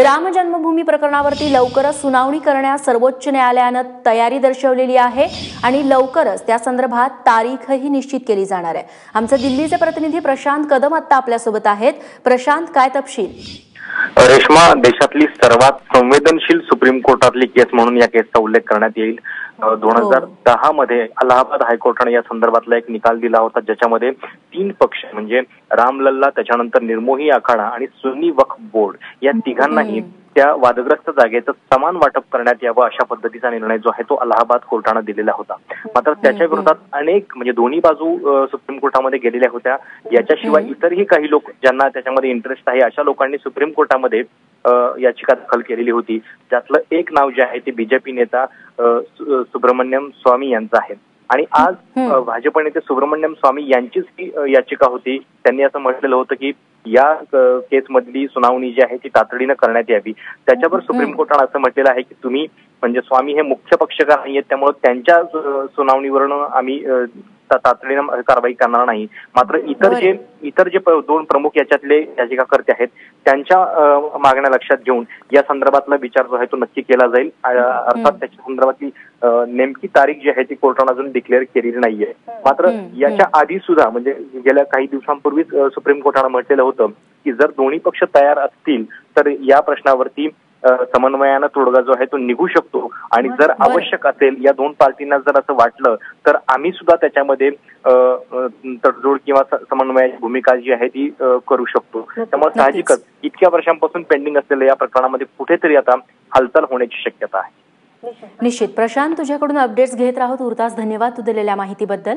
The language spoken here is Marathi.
राम जन्मभूमी प्रकरणावरती लवकरच सुनावणी करण्यास सर्वोच्च न्यायालयानं तयारी दर्शवलेली आहे आणि लवकरच त्या संदर्भात तारीखही निश्चित केली जाणार आहे. आमचे दिल्लीचे प्रतिनिधी प्रशांत कदम आत्ता आपल्यासोबत आहेत. प्रशांत काय तपशील? रेश्मा देशातली सर्वात संवेदनशील सुप्रीम कोर्टातली केस म्हणून या केसचा उल्लेख करण्यात येईल. दोन हजार दहा मध्ये अलाहाबाद हायकोर्टाने या संदर्भातला एक निकाल दिला होता ज्याच्यामध्ये तीन पक्ष म्हणजे रामलल्ला त्याच्यानंतर निर्मोही आखाडा आणि सुन्नी वक्फ बोर्ड या तिघांनाही त्या वादग्रस्त जागेचं समान वाटप करण्यात यावं अशा पद्धतीचा निर्णय जो आहे तो अलाहाबाद कोर्टानं दिलेला होता. मात्र त्याच्या विरोधात अनेक म्हणजे दोन्ही बाजू सुप्रीम कोर्टामध्ये गेलेल्या होत्या. याच्याशिवाय इतरही काही लोक ज्यांना त्याच्यामध्ये इंटरेस्ट आहे अशा लोकांनी सुप्रीम कोर्टामध्ये याचिका दाखल केलेली होती. त्यातलं एक नाव जे आहे ते बीजेपी नेता सुब्रमण्यम स्वामी यांचं आहे. आणि आज भाजप नेते सुब्रमण्यम स्वामी यांचीच ही याचिका होती. त्यांनी असं म्हटलेलं होतं की या केसमधली सुनावणी जी आहे ती तातडीनं करण्यात यावी. त्याच्यावर सुप्रीम कोर्टानं असं म्हटलेलं आहे की तुम्ही म्हणजे स्वामी हे मुख्य पक्षकार नाही आहेत त्यामुळे त्यांच्या सुनावणीवरून आम्ही तातडीनं कारवाई करणार नाही. मात्र इतर जे इतर जे दोन प्रमुख याच्यातले याचिकाकर्ते आहेत त्यांच्या मागण्या लक्षात घेऊन या संदर्भातला विचार जो आहे तो नक्की केला जाईल. अर्थात त्याच्या संदर्भातली नेमकी तारीख जी आहे ती कोर्टानं अजून डिक्लेअर केलेली नाहीये. मात्र याच्या आधी सुद्धा म्हणजे गेल्या काही दिवसांपूर्वीच सुप्रीम कोर्टानं म्हटलेलं होतं की जर दोन्ही पक्ष तयार असतील तर या प्रश्नावरती समन्वयानं तोडगा जो आहे तो निघू शकतो. आणि जर आवश्यक असेल या दोन पार्टींना जर असं वाटलं तर आम्ही सुद्धा त्याच्यामध्ये तडजोड किंवा समन्वयाची भूमिका जी आहे ती करू शकतो. त्यामुळे साहजिकच इतक्या वर्षांपासून पेंडिंग असलेल्या या प्रकरणामध्ये कुठेतरी आता हालचाल होण्याची शक्यता आहे. निश्चित. प्रशांत तुझ्याकडून अपडेट्स घेत राहू तुर्तास धन्यवाद तू दिलेल्या माहितीबद्दल.